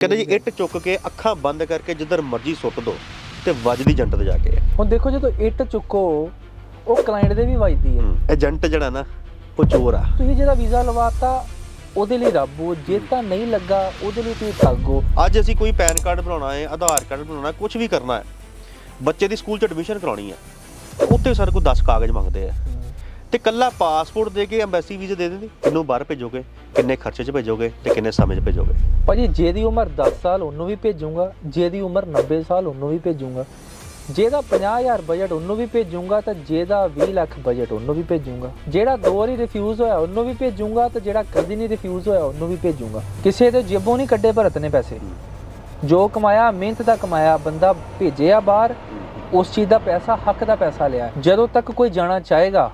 ਕਹਿੰਦੇ ਜੀ ਇੱਟ ਚੁੱਕ ਕੇ ਅੱਖਾਂ ਬੰਦ ਕਰਕੇ ਜਿੱਧਰ ਮਰਜ਼ੀ ਸੁੱਟ ਦੋ ਤੇ ਵੱਜਦੀ ਜੰਟ ਤੇ ਜਾ ਕੇ। ਹੁਣ ਦੇਖੋ ਜਦੋਂ ਇੱਟ ਚੁੱਕੋ ਉਹ ਕਲਾਇੰਟ ਦੇ ਵੀ ਵੱਜਦੀ ਹੈ। ਏਜੰਟ ਜਿਹੜਾ ਨਾ ਉਹ ਚੋਰ ਆ। ਤੁਸੀਂ ਜਿਹੜਾ ਵੀਜ਼ਾ ਲਵਾਤਾ ਉਹਦੇ ਲਈ ਰੱਬ ਹੋ। ਜੇ ਤਾਂ ਨਹੀਂ ਲੱਗਾ ਉਹਦੇ ਲਈ ਤੁਸੀਂ ਠੱਗੋ ਅੱਜ ਅਸੀਂ ਕੋਈ ਪੈਨ ਕਾਰਡ ਬਣਾਉਣਾ ਹੈ ਆਧਾਰ ਕਾਰਡ ਬਣਾਉਣਾ ਕੁਝ ਵੀ ਕਰਨਾ ਹੈ ਬੱਚੇ ਦੀ ਸਕੂਲ 'ਚ ਐਡਮਿਸ਼ਨ ਕਰਾਉਣੀ ਹੈ ਉੱਤੇ ਸਾਡੇ ਕੋਲ 10 ਕਾਗਜ਼ ਮੰਗਦੇ ਆ। ਤੇ ਕੱਲਾ ਪਾਸਪੋਰਟ ਦੇ ਕੇ ਐਮਬੈਸੀ ਵੀਜ਼ਾ ਦੇ ਦਿੰਦੀ? ਕਿੰਨੂੰ ਬਾਹਰ ਭੇਜੋਗੇ? ਕਿੰਨੇ ਖਰਚੇ 'ਚ ਭੇਜੋਗੇ ਤੇ ਕਿੰਨੇ ਸਮੇਂ 'ਚ ਭੇਜੋਗੇ? ਭਾਜੀ, ਜਿਹਦੀ ਉਮਰ 10 ਸਾਲ, ਉਹਨੂੰ ਵੀ ਭੇਜੂੰਗਾ। ਜਿਹਦੀ ਉਮਰ 90 ਸਾਲ, ਉਹਨੂੰ ਵੀ ਭੇਜੂੰਗਾ। ਜਿਹਦਾ 50000 ਬਜਟ ਉਹਨੂੰ ਵੀ ਭੇਜੂੰਗਾ ਤੇ ਜਿਹਦਾ 20 ਲੱਖ ਬਜਟ ਉਹਨੂੰ ਵੀ ਭੇਜੂਗਾ। ਜਿਹੜਾ ਦੋ ਵਾਰੀ ਰਿਫਿਊਜ਼ ਹੋਇਆ, ਉਹਨੂੰ ਵੀ ਭੇਜੂਗਾ ਤੇ ਜਿਹੜਾ ਕਦੀ ਨਹੀਂ ਰਿਫਿਊਜ਼ ਹੋਇਆ, ਉਹਨੂੰ ਵੀ ਭੇਜੂਗਾ। ਕਿਸੇ ਦੇ ਜੇਬੋਂ ਨਹੀਂ ਕੱਢੇ ਭਰਤ ਨੇ ਪੈਸੇ। ਜੋ ਕਮਾਇਆ, ਮਿਹਨਤ ਦਾ ਕਮਾਇਆ, ਬੰਦਾ ਭੇਜਿਆ ਬਾਹਰ, ਉਸ ਚੀਜ਼ ਦਾ ਪੈਸਾ, ਹੱਕ ਦਾ ਪੈਸਾ ਲਿਆ। ਜਦੋਂ ਤੱਕ ਕੋਈ ਜਾਣਾ ਚਾਹੇਗਾ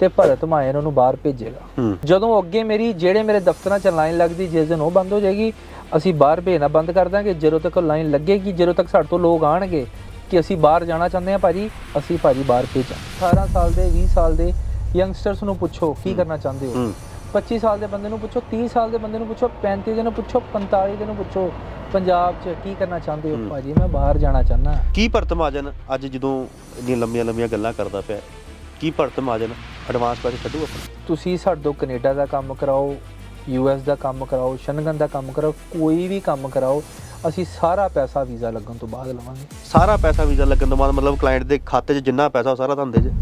ਤੇ ਭਰਤ ਮਾਇਰ ਉਹਨੂੰ ਬਾਹਰ ਭੇਜੇਗਾ। ਜਦੋਂ ਅੱਗੇ ਮੇਰੀ ਜਿਹੜੇ ਮੇਰੇ ਦਫ਼ਤਰਾਂ 'ਚ ਲਾਈਨ ਲੱਗਦੀ ਜਿਸ ਦਿਨ ਉਹ ਬੰਦ ਹੋ ਜਾਏਗੀ ਅਸੀਂ ਬਾਹਰ ਭੇਜਣਾ ਬੰਦ ਕਰ ਦਾਂਗੇ। ਜਦੋਂ ਤੱਕ ਲਾਈਨ ਲੱਗੇਗੀ ਜਦੋਂ ਤੱਕ ਸਾਡੇ ਤੋਂ ਲੋਕ ਆਣਗੇ ਕਿ ਅਸੀਂ ਬਾਹਰ ਜਾਣਾ ਚਾਹੁੰਦੇ ਹਾਂ ਭਾਜੀ ਅਸੀਂ ਭਾਜੀ ਬਾਹਰ ਭੇਜਾਂ 18 ਸਾਲ ਦੇ 20 ਸਾਲ ਦੇ ਯੰਗਸਟਰਸ ਨੂੰ ਪੁੱਛੋ ਕੀ ਕਰਨਾ ਚਾਹੁੰਦੇ ਹੋ? ਹੂੰ। 25 ਸਾਲ ਦੇ ਬੰਦੇ ਨੂੰ ਪੁੱਛੋ 30 ਸਾਲ ਦੇ ਬੰਦੇ ਨੂੰ ਪੁੱਛੋ 35 ਦੇ ਨੂੰ ਪੁੱਛੋ 45 ਦੇ ਨੂੰ ਪੁੱਛੋ ਪੰਜਾਬ 'ਚ ਕੀ ਕਰਨਾ ਚਾਹੁੰਦੇ ਹੋ। ਭਾਜੀ? ਮੈਂ ਬਾਹਰ ਜਾਣਾ ਚਾਹੁੰਦਾ। ਕੀ ਭਰਤ ਮਹਾਜਨ ਅੱਜ ਜਦੋਂ ਇੰਨੀਆਂ ਲੰਮੀਆਂ ਲੰਮੀਆਂ ਗੱਲਾਂ ਕਰਦਾ ਪਿਆ ਕੀ ਭਰਤ ਮਹਾਜਨ? ਐਡਵਾਂਸ ਪੈਸੇ ਕੱਢੂ ਆਪਣਾ ਤੁਸੀਂ ਸਾਡੇ ਤੋਂ ਕੈਨੇਡਾ ਦਾ ਕੰਮ ਕਰਾਓ ਯੂਐਸ ਦਾ ਕੰਮ ਕਰਾਓ, ਸ਼ਨਗਨ ਦਾ ਕੰਮ ਕਰਾਓ, ਕੋਈ ਵੀ ਕੰਮ ਕਰਾਓ, ਅਸੀਂ ਸਾਰਾ ਪੈਸਾ ਵੀਜ਼ਾ ਲੱਗਣ ਤੋਂ ਬਾਅਦ ਲਵਾਂਗੇ। ਸਾਰਾ ਪੈਸਾ ਵੀਜ਼ਾ ਲੱਗਣ ਤੋਂ ਬਾਅਦ ਮਤਲਬ ਕਲਾਇੰਟ ਦੇ ਖਾਤੇ 'ਚ ਜਿੰਨਾ ਪੈਸਾ ਉਹ ਸਾਰਾ ਧੰਦੇ ਦੇ ਜੇ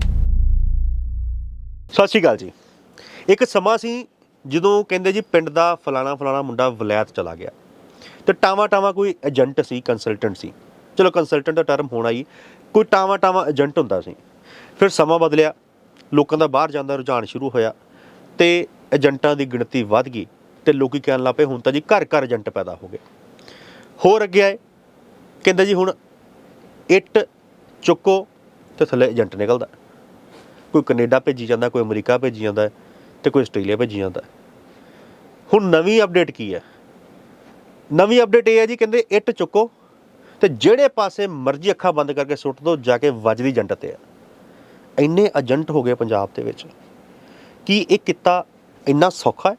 ਸਤਿ ਸ਼੍ਰੀ ਅਕਾਲ ਜੀ। ਇੱਕ ਸਮਾਂ ਸੀ ਜਦੋਂ ਕਹਿੰਦੇ ਜੀ ਪਿੰਡ ਦਾ ਫਲਾਣਾ ਫਲਾਣਾ ਮੁੰਡਾ ਵਲੈਤ ਚਲਾ ਗਿਆ। ਤੇ ਟਾਵਾ ਟਾਵਾ ਕੋਈ ਏਜੰਟ ਸੀ ਕੰਸਲਟੈਂਟ ਸੀ। ਚਲੋ ਕੰਸਲਟੈਂਟ ਦਾ ਟਰਮ ਹੋਣਾ ਹੀ। ਕੋਈ ਟਾਵਾ ਟਾਵਾ ਏਜੰਟ ਹੁੰਦਾ ਸੀ। ਫਿਰ ਸਮਾਂ ਬਦਲਿਆ। ਲੋਕਾਂ ਦਾ ਬਾਹਰ ਜਾਣ ਦਾ ਰੁਝਾਨ ਸ਼ੁਰੂ ਹੋਇਆ ਤੇ ਏਜੰਟਾਂ ਦੀ ਗਿਣਤੀ ਵੱਧ ਗਈ ਤੇ ਲੋਕੀ ਕਹਿਣ ਲੱਪੇ ਹੁਣ ਤਾਂ ਜੀ ਘਰ ਘਰ ਏਜੰਟ ਪੈਦਾ ਹੋ ਗਏ। ਹੋਰ ਅੱਗੇ ਆਏ, ਕਹਿੰਦਾ ਜੀ ਹੁਣ ਇੱਟ ਚੁੱਕੋ ਤੇ ਥੱਲੇ ਏਜੰਟ ਨਿਕਲਦਾ। ਕੋਈ ਕੈਨੇਡਾ ਭੇਜੀ ਜਾਂਦਾ, ਕੋਈ ਅਮਰੀਕਾ ਭੇਜੀ ਜਾਂਦਾ ਤੇ ਕੋਈ ਆਸਟ੍ਰੇਲੀਆ ਭੇਜੀ ਜਾਂਦਾ। ਹੁਣ ਨਵੀਂ ਅਪਡੇਟ ਕੀ ਹੈ? ਨਵੀਂ ਅਪਡੇਟ ਇਹ ਹੈ ਜੀ ਕਹਿੰਦੇ ਇੱਟ ਚੁੱਕੋ ਤੇ ਜਿਹੜੇ ਪਾਸੇ ਮਰਜ਼ੀ ਅੱਖਾਂ ਬੰਦ ਕਰਕੇ ਸੁੱਟ ਦੋ ਜਾ ਕੇ ਵੱਜਦੀ ਏਜੰਟ ਤੇ ਆ। ਇੰਨੇ ਏਜੰਟ ਹੋ ਗਏ ਪੰਜਾਬ ਦੇ ਵਿੱਚ ਕੀ ਇਹ ਕਿੱਤਾ ਇੰਨਾ ਸੌਖਾ ਹੈ?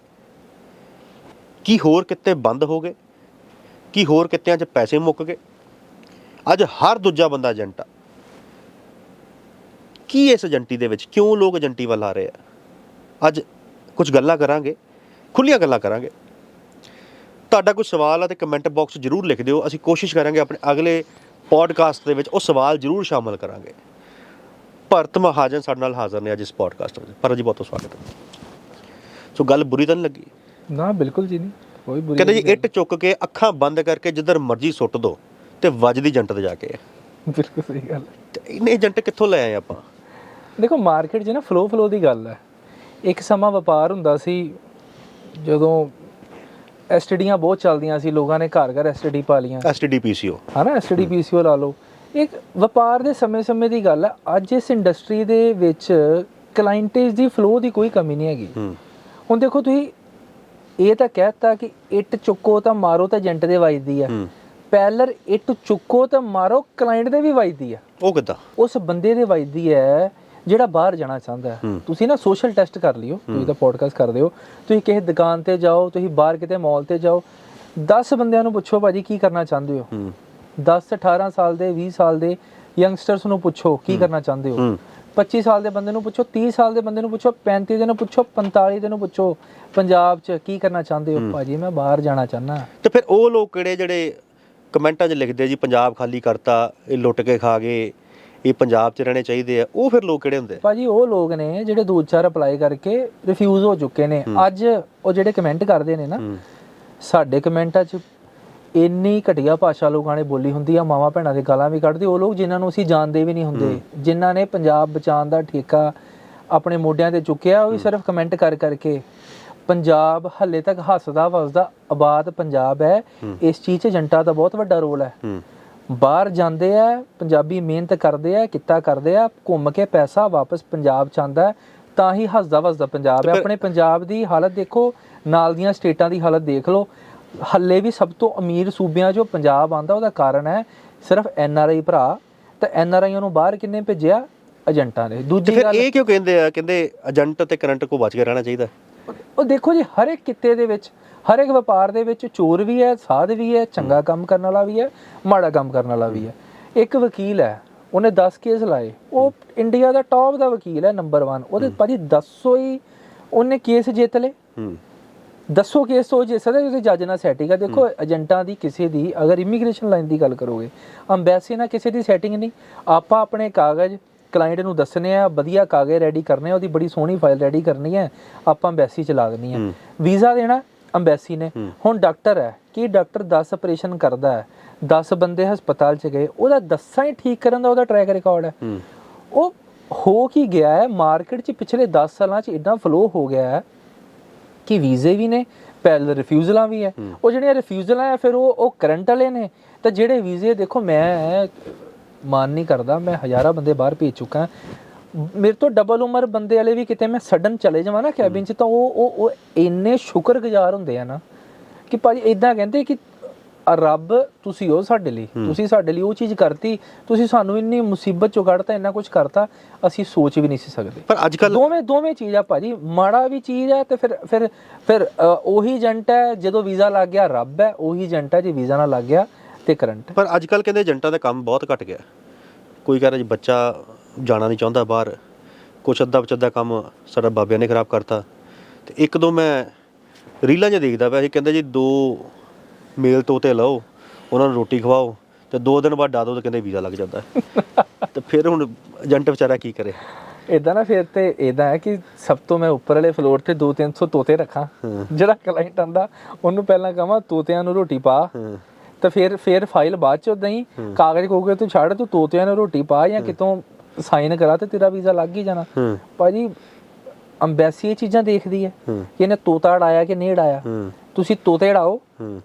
ਕੀ ਹੋਰ ਕਿੱਤੇ ਬੰਦ ਹੋ ਗਏ? ਕੀ ਹੋਰ ਕਿੱਤਿਆਂ 'ਚ ਪੈਸੇ ਮੁੱਕ ਗਏ? ਅੱਜ ਹਰ ਦੂਜਾ ਬੰਦਾ ਏਜੰਟ ਆ। ਕੀ ਇਸ ਏਜੰਟੀ ਦੇ ਵਿੱਚ? ਕਿਉਂ ਲੋਕ ਏਜੰਟੀ ਵੱਲ ਆ ਰਹੇ ਆ? ਅੱਜ ਕੁਝ ਗੱਲਾਂ ਕਰਾਂਗੇ, ਖੁੱਲੀਆਂ ਗੱਲਾਂ ਕਰਾਂਗੇ। ਤੁਹਾਡਾ ਕੋਈ ਸਵਾਲ ਆ ਤੇ ਕਮੈਂਟ ਬਾਕਸ ਜ਼ਰੂਰ ਲਿਖ ਦਿਓ। ਅਸੀਂ ਕੋਸ਼ਿਸ਼ ਕਰਾਂਗੇ ਆਪਣੇ ਅਗਲੇ ਪੋਡਕਾਸਟ ਦੇ ਵਿੱਚ ਉਹ ਸਵਾਲ ਜ਼ਰੂਰ ਸ਼ਾਮਲ ਕਰਾਂਗੇ। ਭਰਤ ਮਹਾਜਨ ਸਾਡੇ ਨਾਲ ਹਾਜ਼ਰ ਨੇ ਅੱਜ ਇਸ ਪੋਡਕਾਸਟ ਵਿੱਚ। ਪਰ ਜੀ ਬਹੁਤ ਬਹੁਤ ਸਵਾਗਤ ਹੈ। ਸੋ ਗੱਲ ਬੁਰੀ ਤਾਂ ਨਹੀਂ ਲੱਗੀ? ਨਾ ਬਿਲਕੁਲ ਜੀ ਨਹੀਂ। ਕੋਈ ਬੁਰੀ ਕਹਿੰਦੇ ਜੀ ਇੱਟ ਚੁੱਕ ਕੇ ਅੱਖਾਂ ਬੰਦ ਕਰਕੇ ਜਿੱਧਰ ਮਰਜ਼ੀ ਸੁੱਟ ਦੋ ਤੇ ਵੱਜਦੀ ਜੰਟ ਤੇ ਜਾ ਕੇ। ਬਿਲਕੁਲ ਸਹੀ ਗੱਲ ਇੰਨੇ ਏਜੰਟ ਕਿੱਥੋਂ ਲੈ ਆਏ ਆਪਾਂ? ਦੇਖੋ ਮਾਰਕੀਟ 'ਚ ਨਾ ਫਲੋ ਫਲੋ ਦੀ ਗੱਲ ਹੈ। ਇੱਕ ਸਮਾਂ ਵਪਾਰ ਹੁੰਦਾ ਸੀ ਜਦੋਂ ਐਸਟੀਡੀਆਂ ਬਹੁਤ ਚੱਲਦੀਆਂ ਸੀ ਲੋਕਾਂ ਨੇ ਘਰ ਘਰ ਐਸਟੀਡੀ ਪਾ ਲੀਆਂ ਐਸਟੀਡੀ ਪੀਸੀਓ ਹਨਾ ਐਸਟੀਡੀ ਪੀਸੀਓ ਲਾ ਲਓ। ਇੱਕ ਵਪਾਰ ਦੇ ਸਮੇਂ-ਸਮੇਂ ਦੀ ਗੱਲ ਹੈ ਅੱਜ ਇਸ ਇੰਡਸਟਰੀ ਦੇ ਵਿੱਚ ਕਲਾਇੰਟੇਜ ਦੀ ਫਲੋ ਦੀ ਕੋਈ ਕਮੀ ਨਹੀਂ ਹੈਗੀ। ਹੁਣ ਦੇਖੋ ਤੁਸੀਂ ਇਹ ਤਾਂ ਕਹਿਤਾ ਕਿ ਇੱਟ ਚੁੱਕੋ ਤਾਂ ਮਾਰੋ ਤਾਂ ਏਜੰਟ ਦੇ ਵੱਜਦੀ ਆ। ਪੈਲਰ ਇੱਟ ਚੁੱਕੋ ਤਾਂ ਮਾਰੋ ਕਲਾਇੰਟ ਦੇ ਵੀ ਵੱਜਦੀ ਆ। ਉਹ ਕਿੱਦਾਂ? ਉਸ ਬੰਦੇ ਦੇ ਵੱਜਦੀ ਹੈ ਜਿਹੜਾ ਬਾਹਰ ਜਾਣਾ ਚਾਹੁੰਦਾ ਹੈ। ਤੁਸੀਂ ਨਾ ਸੋਸ਼ਲ ਟੈਸਟ ਕਰ ਲਿਓ ਤੁਸੀਂ ਤਾਂ ਪੋਡਕਾਸਟ ਕਰਦੇ ਹੋ। ਤੁਸੀਂ ਕਿਸੇ ਦੁਕਾਨ ਤੇ ਜਾਓ ਤੁਸੀਂ ਬਾਹਰ ਕਿਤੇ ਮਾਲ ਤੇ ਜਾਓ। 10 ਬੰਦਿਆਂ ਨੂੰ ਪੁੱਛੋ ਭਾਜੀ ਕੀ ਕਰਨਾ ਚਾਹੁੰਦੇ ਹੂੰ। 10 18 ਸਾਲ ਦੇ 20 ਸਾਲ ਦੇ ਯੰਗਸਟਰਸ ਨੂੰ ਪੁੱਛੋ ਕੀ ਕਰਨਾ ਚਾਹੁੰਦੇ ਹੋ। ਹੂੰ। 25 ਸਾਲ ਦੇ ਬੰਦੇ ਨੂੰ ਪੁੱਛੋ 30 ਸਾਲ ਦੇ ਬੰਦੇ ਨੂੰ ਪੁੱਛੋ 35 ਦੇ ਨੂੰ ਪੁੱਛੋ 45 ਦੇ ਨੂੰ ਪੁੱਛੋ ਪੰਜਾਬ 'ਚ ਕੀ ਕਰਨਾ ਚਾਹੁੰਦੇ ਹੋ? ਭਾਜੀ ਮੈਂ ਬਾਹਰ ਜਾਣਾ ਚਾਹੁੰਦਾ। ਤੇ ਫਿਰ ਉਹ ਲੋਕ ਕਿਹੜੇ ਜਿਹੜੇ ਕਮੈਂਟਾਂ 'ਚ ਲਿਖਦੇ ਜੀ ਪੰਜਾਬ ਖਾਲੀ ਕਰਤਾ ਇਹ ਲੁੱਟ ਕੇ ਖਾ ਗਏ ਇਹ ਪੰਜਾਬ 'ਚ ਰਹਿਣੇ ਚਾਹੀਦੇ ਆ ਉਹ ਫਿਰ ਲੋਕ ਕਿਹੜੇ ਹੁੰਦੇ ਭਾਜੀ ਉਹ ਲੋਕ ਨੇ ਜਿਹੜੇ ਦੋ ਚਾਰ ਅਪਲਾਈ ਕਰਕੇ ਰਿਫਿਊਜ਼ ਹੋ ਚੁੱਕੇ ਨੇ। ਅੱਜ ਉਹ ਜਿਹੜੇ ਕਮੈਂਟ ਕਰਦੇ ਨੇ ਨਾ ਸਾਡੇ ਕਮੈਂਟਾਂ 'ਚ ਇੰਨੀ ਘਟੀਆ ਭਾਸ਼ਾ ਲੋਕਾਂ ਨੇ ਬੋਲੀ ਹੁੰਦੀ ਆ ਮਾਵਾ ਭੈਣਾਂ ਦੇ ਗਾਲਾਂ ਵੀ ਕੱਢਦੇ ਉਹ ਲੋਕ ਜਿਨ੍ਹਾਂ ਨੂੰ ਅਸੀਂ ਜਾਣਦੇ ਵੀ ਨਹੀਂ ਹੁੰਦੇ ਜਿਨ੍ਹਾਂ ਨੇ ਪੰਜਾਬ ਬਚਾਉਣ ਦਾ ਠੇਕਾ ਆਪਣੇ ਮੋਢਿਆਂ ਤੇ ਚੁੱਕਿਆ ਉਹ ਵੀ ਸਿਰਫ ਕਮੈਂਟ ਕਰ ਕਰਕੇ। ਪੰਜਾਬ ਹੱਲੇ ਤੱਕ ਹੱਸਦਾ ਵਸਦਾ ਆਬਾਦ ਪੰਜਾਬ ਹੈ ਇਸ ਚੀਜ਼ 'ਚ ਜੰਟਾ ਦਾ ਬਹੁਤ ਵੱਡਾ ਰੋਲ ਹੈ। ਬਾਹਰ ਜਾਂਦੇ ਆ ਪੰਜਾਬੀ ਮਿਹਨਤ ਕਰਦੇ ਆ ਕਿੱਤਾ ਕਰਦੇ ਆ ਘੁੰਮ ਕੇ ਪੈਸਾ ਵਾਪਸ ਪੰਜਾਬ ਚ ਆਉਂਦਾ ਹੈ, ਤਾਂ ਹੀ ਹੱਸਦਾ ਵਸਦਾ ਪੰਜਾਬ ਹੈ। ਆਪਣੇ ਪੰਜਾਬ ਦੀ ਹਾਲਤ ਦੇਖੋ ਨਾਲ ਦੀਆਂ ਸਟੇਟਾਂ ਦੀ ਹਾਲਤ ਦੇਖ ਲਓ ਹੱਲੇ ਵੀ ਸਭ ਤੋਂ ਅਮੀਰ ਸੂਬਿਆਂ 'ਚੋਂ ਪੰਜਾਬ ਆਂਦਾ ਉਹਦਾ ਕਾਰਨ ਹੈ ਸਿਰਫ ਐਨ ਆਰ ਆਈ ਭਰਾ ਤੇ ਐਨ ਆਰ ਆਈਆਂ ਨੂੰ ਬਾਹਰ ਕਿੰਨੇ ਭੇਜਿਆ? ਏਜੰਟਾਂ ਨੇ। ਦੂਜੀ ਗੱਲ ਇਹ ਕਿਉਂ ਕਹਿੰਦੇ ਆ? ਕਹਿੰਦੇ ਏਜੰਟ ਤੇ ਕਰੰਟ ਕੋ ਬਚ ਕੇ ਰਹਿਣਾ ਚਾਹੀਦਾ। ਉਹ ਦੇਖੋ ਜੀ ਹਰ ਇੱਕ ਕਿੱਤੇ ਦੇ ਵਿੱਚ ਹਰ ਇੱਕ ਵਪਾਰ ਦੇ ਵਿੱਚ ਚੋਰ ਵੀ ਹੈ ਸਾਧ ਵੀ ਹੈ ਚੰਗਾ ਕੰਮ ਕਰਨ ਵਾਲਾ ਵੀ ਹੈ ਮਾੜਾ ਕੰਮ ਕਰਨ ਵਾਲਾ ਵੀ ਹੈ। ਇੱਕ ਵਕੀਲ ਹੈ ਉਹਨੇ 10 ਕੇਸ ਲਾਏ। ਉਹ ਇੰਡੀਆ ਦਾ ਟੌਪ ਦਾ ਵਕੀਲ ਹੈ ਨੰਬਰ 1 ਉਹਦੇ ਭਾਜੀ 10 ਹੀ ਉਹਨੇ ਕੇਸ ਜਿੱਤ ਲਏ। ਹੂੰ। ਦੱਸੋ ਕੇਸ ਤੋਂ ਜਿਸ ਦਾ ਉਹਦੇ ਜੱਜ ਨਾਲ ਸੈਟਿੰਗ ਆ। ਦੇਖੋ ਏਜੰਟਾਂ ਦੀ ਕਿਸੇ ਦੀ ਅਗਰ ਇਮੀਗ੍ਰੇਸ਼ਨ ਲਾਈਨ ਦੀ ਗੱਲ ਕਰੋਗੇ ਅੰਬੈਸੀ ਨਾਲ ਕਿਸੇ ਦੀ ਸੈਟਿੰਗ ਨਹੀਂ। ਆਪਾਂ ਆਪਣੇ ਕਾਗਜ਼ ਕਲਾਇੰਟ ਨੂੰ ਦੱਸਣੇ ਆ ਵਧੀਆ ਕਾਗਜ਼ ਰੈਡੀ ਕਰਨੇ ਆ ਉਹਦੀ ਬੜੀ ਸੋਹਣੀ ਫਾਈਲ ਰੈਡੀ ਕਰਨੀ ਹੈ ਆਪਾਂ ਅੰਬੈਸੀ ਚ ਦੇਣੀ ਹੈ ਹੂੰ। ਵੀਜ਼ਾ ਦੇਣਾ ਅੰਬੈਸੀ ਨੇ। ਹੂੰ। ਹੁਣ ਡਾਕਟਰ ਹੈ ਕੀ ਡਾਕਟਰ 10 ਆਪਰੇਸ਼ਨ ਕਰਦਾ ਹੈ 10 ਬੰਦੇ ਹਸਪਤਾਲ ਚ ਗਏ ਉਹਦਾ ਦੱਸਾਂ ਹੀ ਠੀਕ ਕਰਨ ਦਾ ਉਹਦਾ ਟਰੈਕ ਰਿਕਾਰਡ ਹੈ। ਹੂੰ। ਉਹ ਹੋ ਕੀ ਗਿਆ ਹੈ ਮਾਰਕੀਟ 'ਚ ਪਿਛਲੇ 10 ਸਾਲਾਂ 'ਚ ਇਦਾਂ ਫਲੋ ਹੋ ਗਿਆ ਹੈ ਕਿ ਵੀਜ਼ੇ ਵੀ ਨੇ ਪੈਰਲ ਰਿਫਿਊਜ਼ਲਾਂ ਵੀ ਹੈ। ਉਹ ਜਿਹੜੀਆਂ ਰਿਫਿਊਜ਼ਲਾਂ ਆ ਫਿਰ ਉਹ ਉਹ ਕਰੰਟ ਵਾਲੇ ਨੇ। ਤਾਂ ਜਿਹੜੇ ਵੀਜ਼ੇ ਦੇਖੋ ਮੈਂ ਮਾਨ ਨਹੀਂ ਕਰਦਾ ਮੈਂ ਹਜ਼ਾਰਾਂ ਬੰਦੇ ਬਾਹਰ ਭੇਜ ਚੁੱਕਾ। ਮੇਰੇ ਤੋਂ ਡਬਲ ਉਮਰ ਬੰਦੇ ਵਾਲੇ ਵੀ ਕਿਤੇ ਮੈਂ ਸਡਨ ਚਲੇ ਜਾਵਾਂ ਨਾ ਕੈਬਿਨ 'ਚ ਤਾਂ ਉਹ ਉਹ ਉਹ ਇੰਨੇ ਸ਼ੁਕਰਗੁਜ਼ਾਰ ਹੁੰਦੇ ਆ ਨਾ ਕਿ ਭਾਜੀ ਇਦਾਂ ਕਹਿੰਦੇ ਕਿ ਰੱਬ ਤੁਸੀਂ ਹੋ ਸਾਡੇ ਲਈ। ਤੁਸੀਂ ਸਾਡੇ ਲਈ ਉਹ ਚੀਜ਼ ਕਰਤੀ ਤੁਸੀਂ ਸਾਨੂੰ ਇੰਨੀ ਮੁਸੀਬਤ ਚੋਂ ਕੱਢਤਾ ਇੰਨਾ ਕੁਝ ਕਰਤਾ ਅਸੀਂ ਸੋਚ ਵੀ ਨਹੀਂ ਸੀ ਸਕਦੇ। ਪਰ ਅੱਜ ਕੱਲ ਦੋਵੇਂ ਦੋਵੇਂ ਚੀਜ਼ ਆ ਭਾਜੀ ਮਾੜਾ ਵੀ ਚੀਜ਼ ਹੈ ਤੇ ਫਿਰ ਫਿਰ ਫਿਰ ਉਹੀ ਏਜੰਟ ਹੈ ਜਦੋਂ ਵੀਜ਼ਾ ਲੱਗ ਗਿਆ ਰੱਬ ਹੈ ਉਹੀ ਏਜੰਟ ਹੈ ਜੇ ਵੀਜ਼ਾ ਨਾ ਲੱਗ ਗਿਆ ਤੇ ਕਰੰਟ। ਪਰ ਅੱਜ ਕੱਲ ਕਹਿੰਦੇ ਏਜੰਟਾਂ ਦਾ ਕੰਮ ਬਹੁਤ ਘਟ ਗਿਆ। ਕੋਈ ਕਹਿ ਰਿਹਾ ਜੀ ਬੱਚਾ ਜਾਣਾ ਨਹੀਂ ਚਾਹੁੰਦਾ ਬਾਹਰ ਕੁਛ ਅੱਧਾ ਪਚੱਦਾ ਕੰਮ ਸਾਡਾ ਬਾਬਿਆਂ ਨੇ ਖਰਾਬ ਕਰਤਾ। ਤੇ ਇੱਕ ਦੋ ਮੈਂ ਰੀਲਾਂ 'ਚ ਦੇਖਦਾ ਪਿਆ ਸੀ ਕਹਿੰਦੇ ਜੀ ਦੋ ਮੇਲ ਤੋਤੇ ਲਓ ਉਹਨਾਂ ਨੂੰ ਰੋਟੀ ਖਵਾਓ ਤੇ ਦੋ ਦਿਨ ਬਾਅਦ ਡਾਦੋ ਤੇ ਕਹਿੰਦੇ ਵੀਜ਼ਾ ਲੱਗ ਜਾਂਦਾ। ਹੈ। ਤੇ ਫਿਰ ਹੁਣ ਏਜੰਟ ਵਿਚਾਰਾ ਕੀ ਕਰੇ? ਇਦਾਂ ਨਾ ਫਿਰ ਤੇ ਇਦਾਂ ਹੈ ਕਿ ਸਭ ਤੋਂ ਮੈਂ ਉੱਪਰ ਵਾਲੇ ਫਲੋਰ ਤੇ 2-300 ਤੋਤੇ ਰੱਖਾਂ। ਜਿਹੜਾ ਕਲਾਇੰਟ ਆਂਦਾ ਉਹਨੂੰ ਪਹਿਲਾਂ ਕਹਾਂ ਤੋਤਿਆਂ ਨੂੰ ਰੋਟੀ ਪਾ। ਹਾਂ। ਤਾਂ ਫਿਰ ਫਿਰ ਫਾਈਲ ਬਾਅਦ ਚ ਉਦਾਂ ਹੀ ਕਾਗਜ਼ ਕੋਗੇ ਤੂੰ ਛੱਡ ਤੂੰ ਤੋਤਿਆਂ ਨੂੰ ਰੋਟੀ ਪਾ ਜਾਂ ਕਿਤੋਂ ਸਾਈਨ ਕਰਾ ਤੇ ਤੇਰਾ ਵੀਜ਼ਾ ਲੱਗ ਹੀ ਜਾਣਾ। ਹੂੰ। ਭਾਜੀ ਅੰਬੈਸੀ ਇਹ ਚੀਜ਼ਾਂ ਦੇਖਦੀ ਹੈ ਕਿ ਇਹਨੇ ਤੋਤਾ ਉਡਾਇਆ ਕਿ ਨਹੀਂ ਉਡਾਇਆ ਹੂੰ। ਤੁਸੀਂ ਤੋਤੇ ਉਡਾਓ ਹੂੰ।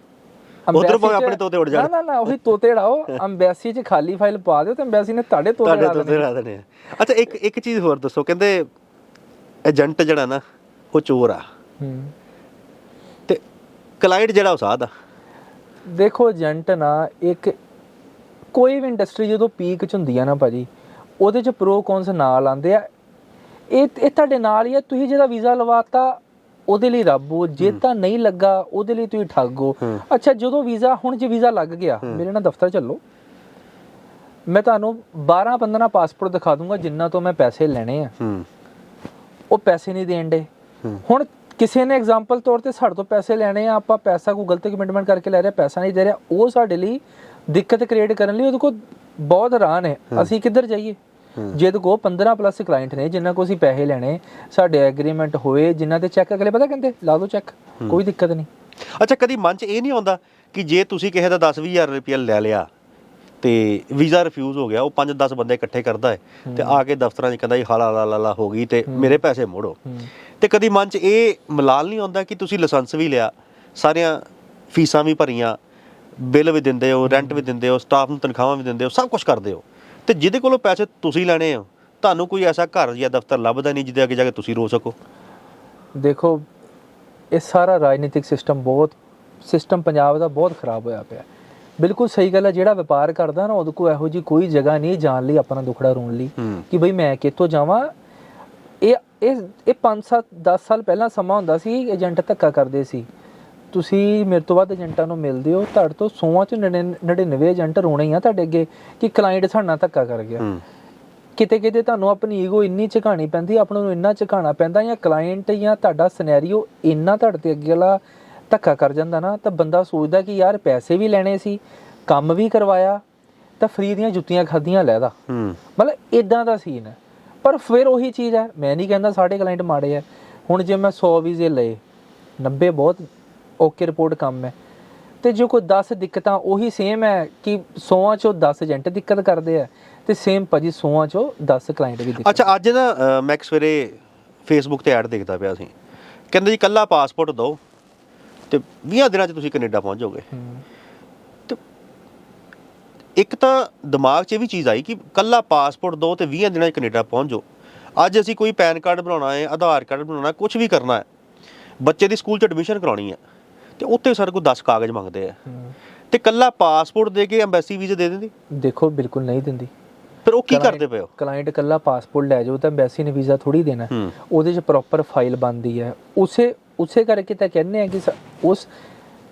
ਉੱਧਰ ਚ- ਆਪਣੇ ਤੋਤੇ ਉੱਡ ਜਾਣ। ਨਾ ਨਾ ਨਾ ਉਹੀ ਤੋਤੇ ਉਡਾਓ ਅੰਬੈਸੀ 'ਚ ਖਾਲੀ ਫਾਈਲ ਪਾ ਦਿਓ ਤੇ ਅੰਬੈਸੀ ਨੇ ਤੁਹਾਡੇ ਤੋਤੇ ਤੁਹਾਡੇ ਉਡਾ ਤੋਤੇ ਲਾ ਦੇਣੇ ਆ। ਅੱਛਾ ਇੱਕ ਇੱਕ ਚੀਜ਼ ਹੋਰ ਦੱਸੋ ਕਹਿੰਦੇ ਏਜੰਟ ਜਿਹੜਾ ਨਾ ਉਹ ਚੋਰ ਆ। ਹੂੰ। ਤੇ ਕਲਾਇੰਟ ਜਿਹੜਾ ਉਹ ਸਾਧ ਆ। ਦੇਖੋ ਏਜੰਟ ਨਾ ਇੱਕ ਕੋਈ ਵੀ ਇੰਡਸਟਰੀ ਜਦੋਂ ਪੀਕ 'ਚ ਹੁੰਦੀ ਆ ਨਾ ਭਾਜੀ ਉਹਦੇ 'ਚ ਪ੍ਰੋ ਕੌਨਸ ਨਾਲ ਆਉਂਦੇ ਆ। ਇਹ ਇਹ ਤੁਹਾਡੇ ਨਾਲ ਹੀ ਆ ਤੁਸੀਂ ਜਿਹਦਾ ਵੀਜ਼ਾ ਲਵਾਤਾ ਉਹਦੇ ਲਈ ਰੱਬ ਹੋ ਜੇ ਤਾਂ ਨਹੀਂ ਲੱਗਾ ਉਹਦੇ ਲਈ ਤੁਸੀਂ ਠੱਗ ਹੋ। ਅੱਛਾ ਜਦੋਂ ਵੀਜ਼ਾ ਹੁਣ ਜੇ ਵੀਜ਼ਾ ਲੱਗ ਗਿਆ ਮੇਰੇ ਨਾਲ ਦਫ਼ਤਰ ਚੱਲੋ। ਮੈਂ ਤੁਹਾਨੂੰ 12 15 ਪਾਸਪੋਰਟ ਦਿਖਾ ਦੂੰਗਾ ਜਿੰਨਾ ਤੋਂ ਮੈਂ ਪੈਸੇ ਲੈਣੇ ਆ। ਉਹ ਪੈਸੇ ਨਹੀਂ ਦੇਣ ਦੇ। ਹੁਣ ਕਿਸੇ ਨੇ ਐਗਜ਼ਾਮਪਲ ਤੌਰ ਤੇ ਸਾਡੇ ਤੋਂ ਪੈਸੇ ਲੈਣੇ ਆ ਆਪਾਂ ਪੈਸਾ ਕੋਈ ਗਲਤ ਕਮਿਟਮੈਂਟ ਕਰਕੇ ਲੈ ਰਿਹਾ ਪੈਸਾ ਨਹੀਂ ਦੇ ਰਿਹਾ ਉਹ ਸਾਡੇ ਲਈ ਦਿੱਕਤ ਕ੍ਰੀਏਟ ਕਰਨ ਲਈ ਉਹਦੇ ਕੋਲ ਬਹੁਤ ਹੈਰਾਨ ਹੈ। ਅਸੀਂ ਕਿੱਧਰ ਜਾਈਏ? ਜਿਹਦੇ ਕੋਲ 15 ਪਲੱਸ ਕਲਾਇੰਟ ਨੇ ਜਿਨ੍ਹਾਂ ਕੋਲ ਅਸੀਂ ਪੈਸੇ ਲੈਣੇ ਸਾਡੇ ਐਗਰੀਮੈਂਟ ਹੋਏ ਜਿਨ੍ਹਾਂ ਤੇ ਚੈੱਕ ਅਗਲੇ ਪਤਾ ਕਹਿੰਦੇ ਲਾ ਦਿਓ ਚੈੱਕ ਕੋਈ ਦਿੱਕਤ ਨਹੀਂ। ਅੱਛਾ ਕਦੀ ਮਨ 'ਚ ਇਹ ਨਹੀਂ ਆਉਂਦਾ ਕਿ ਜੇ ਤੁਸੀਂ ਕਿਸੇ ਦਾ 10-20000 ਰੁਪਇਆ ਲੈ ਲਿਆ ਤੇ ਵੀਜ਼ਾ ਰਿਫਿਊਜ਼ ਹੋ ਗਿਆ ਉਹ 5-10 ਬੰਦੇ ਇਕੱਠੇ ਕਰਦਾ ਹੈ ਤੇ ਆ ਕੇ ਦਫ਼ਤਰਾਂ 'ਚ ਕਹਿੰਦਾ ਜੀ ਹਾਲਾ ਲਾ ਲਾ ਲਾ ਹੋ ਗਈ ਤੇ ਮੇਰੇ ਪੈਸੇ ਮੋੜੋ। ਤੇ ਕਦੀ ਮਨ 'ਚ ਇਹ ਮਲਾਲ ਨਹੀਂ ਆਉਂਦਾ ਕਿ ਤੁਸੀਂ ਲਾਇਸੈਂਸ ਵੀ ਲਿਆ ਸਾਰੀਆਂ ਫੀਸਾਂ ਵੀ ਭਰੀਆਂ ਬਿੱਲ ਵੀ ਦਿੰਦੇ ਹੋ ਰੈਂਟ ਵੀ ਦਿੰਦੇ ਹੋ ਸਟਾਫ ਨੂੰ ਤਨਖਾਹਾਂ ਵੀ ਦਿੰਦੇ ਹੋ ਸਭ ਕੁਝ ਕਰਦੇ ਹੋ। ਤੇ ਜਿਹਦੇ ਕੋਲੋਂ ਪੈਸੇ ਤੁਸੀਂ ਲੈਣੇ ਹੋ ਤੁਹਾਨੂੰ ਕੋਈ ਐਸਾ ਘਰ ਜਾਂ ਦਫ਼ਤਰ ਲੱਭਦਾ ਨਹੀਂ ਜਿਹਦੇ ਅੱਗੇ ਜਾ ਕੇ ਤੁਸੀਂ ਰੋ ਸਕੋ? ਦੇਖੋ ਇਹ ਸਾਰਾ ਰਾਜਨੀਤਿਕ ਸਿਸਟਮ ਬਹੁਤ ਸਿਸਟਮ ਪੰਜਾਬ ਦਾ ਬਹੁਤ ਖਰਾਬ ਹੋਇਆ ਪਿਆ। ਬਿਲਕੁਲ ਸਹੀ ਗੱਲ ਹੈ ਜਿਹੜਾ ਵਪਾਰ ਕਰਦਾ ਨਾ ਉਹਦੇ ਕੋਲ ਇਹੋ ਜੀ ਕੋਈ ਜਗ੍ਹਾ ਨਹੀਂ ਜਾਣ ਲਈ ਆਪਣਾ ਦੁਖੜਾ ਰੋਣ ਲਈ ਕਿ ਬਈ ਮੈਂ ਕਿੱਥੋਂ ਜਾਵਾਂ। ਇਹ ਇਹ ਇਹ 5 7 10 ਸਾਲ ਪਹਿਲਾਂ ਸਮਾਂ ਹੁੰਦਾ ਸੀ ਏਜੰਟ ਧੱਕਾ ਕਰਦੇ ਸੀ। ਤੁਸੀਂ ਮੇਰੇ ਤੋਂ ਵੱਧ ਏਜੰਟਾਂ ਨੂੰ ਮਿਲਦੇ ਹੋ ਤੁਹਾਡੇ ਤੋਂ 100 ਚ 99 ਏਜੰਟ ਰੋਣੇ ਹੀ ਆ ਤੁਹਾਡੇ ਅੱਗੇ ਕਿ ਕਲਾਇੰਟ ਸਾਡੇ ਧੱਕਾ ਕਰ ਗਿਆ। ਕਿਤੇ ਕਿਤੇ ਤੁਹਾਨੂੰ ਆਪਣੀ ਈਗੋ ਇੰਨੀ ਝਕਾਣੀ ਪੈਂਦੀ ਆਪਣੇ ਨੂੰ ਇੰਨਾ ਝਕਾਣਾ ਪੈਂਦਾ ਜਾਂ ਕਲਾਇੰਟ ਜਾਂ ਤੁਹਾਡਾ ਸਿਨੈਰੀਓ ਇੰਨਾ ਤੁਹਾਡੇ ਤੇ ਅੱਗੇ ਵਾਲਾ ਧੱਕਾ ਕਰ ਜਾਂਦਾ ਨਾ ਤਾਂ ਬੰਦਾ ਸੋਚਦਾ ਕਿ ਯਾਰ ਪੈਸੇ ਵੀ ਲੈਣੇ ਸੀ ਕੰਮ ਵੀ ਕਰਵਾਇਆ ਤਾਂ ਫ੍ਰੀ ਦੀਆਂ ਜੁੱਤੀਆਂ ਖਾਧੀਆਂ ਲੈਦਾ ਮਤਲਬ ਇਦਾਂ ਦਾ ਸੀਨ ਹੈ। ਪਰ ਫਿਰ ਉਹੀ ਚੀਜ਼ ਹੈ ਮੈਂ ਨਹੀਂ ਕਹਿੰਦਾ ਸਾਡੇ ਕਲਾਇੰਟ ਮਾੜੇ ਆ ਹੁਣ ਜੇ ਮੈਂ 100 ਵੀਜ਼ੇ ਲਏ 90 ਬਹੁਤ ਓਕੇ ਰਿਪੋਰਟ ਕੰਮ ਹੈ। ਤੇ ਜੋ ਕੋਈ 10 ਦਿੱਕਤਾਂ ਉਹੀ ਸੇਮ ਹੈ ਕਿ 100 ਚੋਂ 10 ਏਜੰਟ ਦਿੱਕਤ ਕਰਦੇ ਆ ਤੇ ਸੇਮ ਭਾਜੀ 100 ਚੋਂ 10 ਕਲਾਇੰਟ ਵੀ ਦਿੱਕਤ ਅੱਛਾ, ਅੱਜ ਨਾ ਮੈਂ ਸਵੇਰੇ ਫੇਸਬੁੱਕ ਤੇ ਐਡ ਦੇਖਦਾ ਪਿਆ ਸੀ। ਕਹਿੰਦੇ ਜੀ ਕੱਲਾ ਪਾਸਪੋਰਟ ਦਿਓ ਤੇ 20 ਦਿਨਾਂ 'ਚ ਤੁਸੀਂ ਕੈਨੇਡਾ ਪਹੁੰਚ ਜਾਓਗੇ। ਤੇ ਇੱਕ ਤਾਂ ਦਿਮਾਗ 'ਚ ਇਹ ਵੀ ਚੀਜ਼ ਆਈ ਕਿ ਕੱਲਾ ਪਾਸਪੋਰਟ ਦਿਓ ਤੇ 20 ਦਿਨਾਂ 'ਚ ਕੈਨੇਡਾ ਪਹੁੰਚ ਜਾਓ। ਅੱਜ ਅਸੀਂ ਕੋਈ ਪੈਨ ਕਾਰਡ ਬਣਾਉਣਾ ਹੈ, ਆਧਾਰ ਕਾਰਡ ਬਣਾਉਣਾ ਕੁਝ ਵੀ ਕਰਨਾ ਹੈ। ਬੱਚੇ ਦੀ ਸਕੂਲ 'ਚ ਐਡਮਿਸ਼ਨ ਕਰਾਉਣੀ ਹੈ। ਤੇ ਉੱਤੇ ਸਾਡੇ ਕੋਲ 10 ਕਾਗਜ਼ ਮੰਗਦੇ ਆ। ਤੇ ਕੱਲਾ ਪਾਸਪੋਰਟ ਦੇ ਕੇ ਐਮਬੈਸੀ ਵੀਜ਼ਾ ਦੇ ਦਿੰਦੀ? ਦੇਖੋ ਬਿਲਕੁਲ ਨਹੀਂ ਦਿੰਦੀ। ਫਿਰ ਉਹ ਕੀ ਕਰਦੇ ਪਏ ਹੋ ਕਲਾਇੰਟ ਕੱਲਾ ਪਾਸਪੋਰਟ ਲੈ ਜਾਓ ਤਾਂ ਐਮਬੈਸੀ ਨੇ ਵੀਜ਼ਾ ਥੋੜੀ ਦੇਣਾ। ਉਹਦੇ 'ਚ ਪ੍ਰੋਪਰ ਫਾਈਲ ਬਣਦੀ ਹੈ। ਉਸੇ ਉਸੇ ਕਰਕੇ ਤਾਂ ਕਹਿੰਦੇ ਆ ਕਿ ਉਸ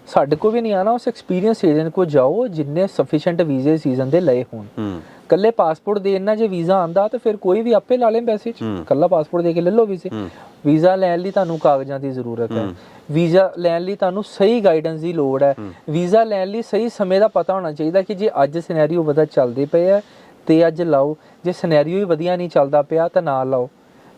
ਸਾਡੇ ਕੋ ਵੀ ਨਹੀਂ ਆਣਾ ਉਸ ਐਕਸਪੀਰੀਅੰਸ ਏਜੰਟ ਕੋ ਜਾਓ ਜਿੰਨੇ ਸਫੀਸ਼ੀਐਂਟ ਵੀਜ਼ੇ ਸੀਜ਼ਨ ਦੇ ਲਏ ਹੋਣ। ਕੱਲੇ ਪਾਸਪੋਰਟ ਦੇਣ ਨਾਲ ਜੇ ਵੀਜ਼ਾ ਆਂਦਾ ਤਾਂ ਫਿਰ ਕੋਈ ਵੀ ਆਪੇ ਲਾ ਲੇ ਪੈਸੇ ਚ। ਕੱਲਾ ਪਾਸਪੋਰਟ ਦੇ ਕੇ ਲੈ ਲਓ ਵੀਜ਼ੇ ਵੀਜ਼ਾ ਲੈਣ ਲਈ ਤੁਹਾਨੂੰ ਕਾਗਜ਼ਾਂ ਦੀ ਜ਼ਰੂਰਤ ਹੈ। ਵੀਜ਼ਾ ਲੈਣ ਲਈ ਤੁਹਾਨੂੰ ਸਹੀ ਗਾਈਡੈਂਸ ਦੀ ਲੋੜ ਹੂੰ। ਵੀਜ਼ਾ ਲੈਣ ਲਈ ਸਹੀ ਸਮੇਂ ਦਾ ਪਤਾ ਹੋਣਾ ਚਾਹੀਦਾ ਕਿ ਜੇ ਅੱਜ ਸਿਨੈਰੀਓ ਵਧਾ ਚੱਲਦੇ ਪਏ ਆ ਤੇ ਅੱਜ ਲਾਓ। ਜੇ ਸਿਨੈਰੀਓ ਹੀ ਵਧੀਆ ਨਹੀਂ ਚੱਲਦਾ ਪਿਆ ਤਾਂ ਨਾ ਲਾਓ।